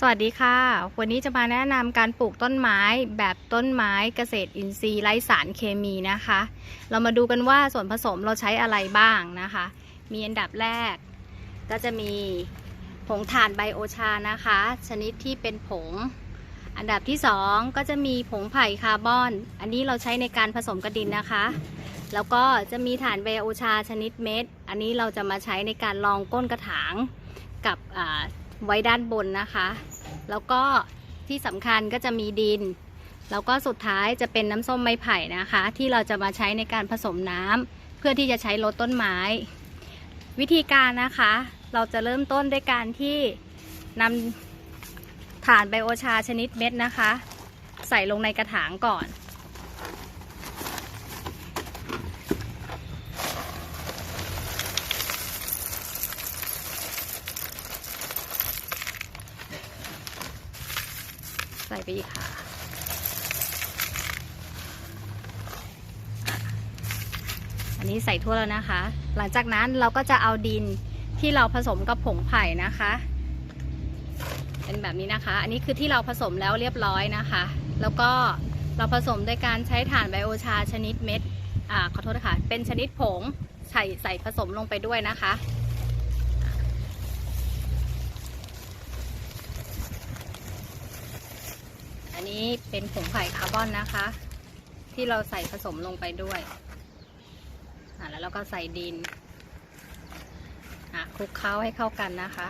สวัสดีค่ะ วันนี้จะมาแนะนำการปลูกต้นไม้แบบต้นไม้เกษตรอินทรีย์ไร้สารเคมีนะคะ เรามาดูกันว่าส่วนผสมเราใช้อะไรบ้างนะคะ มีอันดับแรก ก็จะมีผงถ่านไบโอชานะคะ ชนิดที่เป็นผง อันดับที่สองก็จะมีผงไผ่คาร์บอน อันนี้เราใช้ในการผสมกระดินนะคะ แล้วก็จะมีถ่านไบโอชาชนิดเม็ด อันนี้เราจะมาใช้ในการรองก้นกระถางกับอ่า ไว้ด้านบนนะคะ แล้วก็ที่สำคัญก็จะมีดิน แล้วก็สุดท้ายจะเป็นน้ำส้มไม้ไผ่นะคะ ที่เราจะมาใช้ในการผสมน้ำเพื่อที่จะใช้ลดต้นไม้ วิธีการนะคะ เราจะเริ่มต้นด้วยการที่นำถ่านไบโอชาชนิดเม็ดนะคะ ใส่ลงในกระถางก่อน ส่ไปอีกค่ะอันนี้ใส่ทั่วแล้วนะคะ หลังจากนั้นเราก็จะเอาดินที่เราผสมกับผงไผ่นะคะ เป็นแบบนี้นะคะ อันนี้คือที่เราผสมแล้วเรียบร้อยนะคะ แล้วก็เราผสมด้วยการใช้ถ่านไบโอชาชนิดเม็ด อ่าขอโทษนะคะเป็นชนิดผงใส่ใส่ผสมลงไปด้วยนะคะ อันนี้ เป็นผงไผ่คาร์บอนนะคะ ที่เราใส่ผสมลงไปด้วยอ่าแล้วเราก็ใส่ดินอะคลุกเคล้าให้เข้ากันนะคะ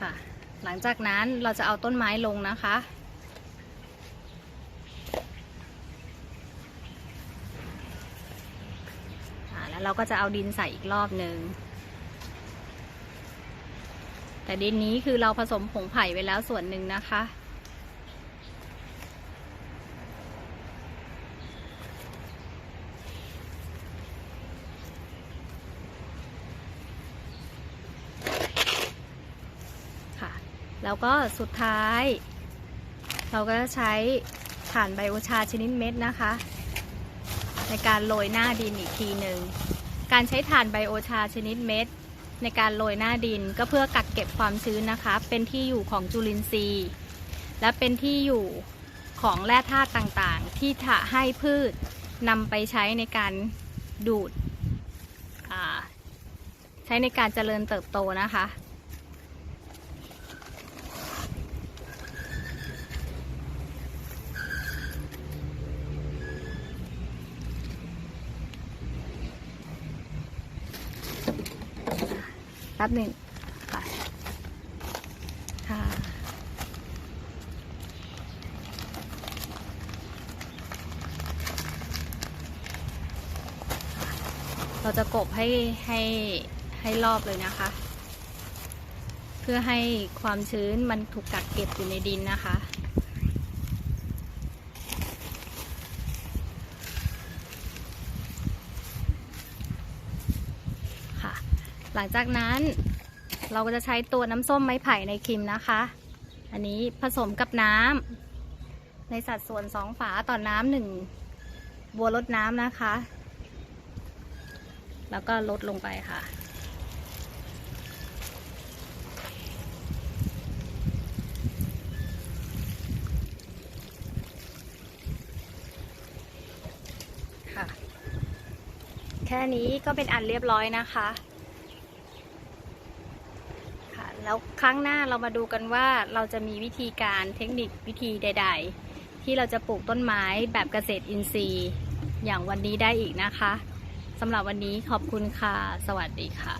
ค่ะ หลังจากนั้นเราจะเอาต้นไม้ลงนะคะอ่าแล้วเราก็จะเอาดินใส่อีกรอบหนึ่ง แต่ดินนี้คือเราผสมผงไผ่ไว้แล้วส่วนหนึ่งนะคะ ค่ะ แล้วก็สุดท้าย เราก็จะใช้ถ่านไบโอชาชนิดเม็ดนะคะ ในการโรยหน้าดินอีกทีหนึ่งการใช้ถ่านไบโอชาชนิดเม็ด ในการโรยหน้าดินก็เพื่อกักเก็บความชื้นนะคะ เป็นที่อยู่ของจุลินทรีย์ และเป็นที่อยู่ของแร่ธาตุต่างๆ ที่จะให้พืชนำไปใช้ในการดูดใช้ในการเจริญเติบโตนะคะ ป๊บหนึ่งค่ะค่ะเราจะกบให้ให้ให้รอบเลยนะคะ เพื่อให้ความชื้นมันถูกกักเก็บอยู่ในดินนะคะค่ะ หลังจากนั้นเราก็จะใช้ตัวน้ำส้มไม้ไผ่ในครีมนะคะ อันนี้ผสมกับน้ำในสัดส่วนสองฝาต่อน้ำหนึ่งบัวลดน้ำนะคะ แล้วก็ลดลงไปค่ะค่ะ แค่นี้ก็เป็นอันเรียบร้อยนะคะค่ะ แล้วครั้งหน้าเรามาดูกันว่าเราจะมีวิธีการเทคนิควิธีใด ๆ ที่เราจะปลูกต้นไม้แบบเกษตรอินทรีย์ อย่างวันนี้ได้อีกนะคะสำหรับวันนี้ขอบคุณค่ะ สวัสดีค่ะ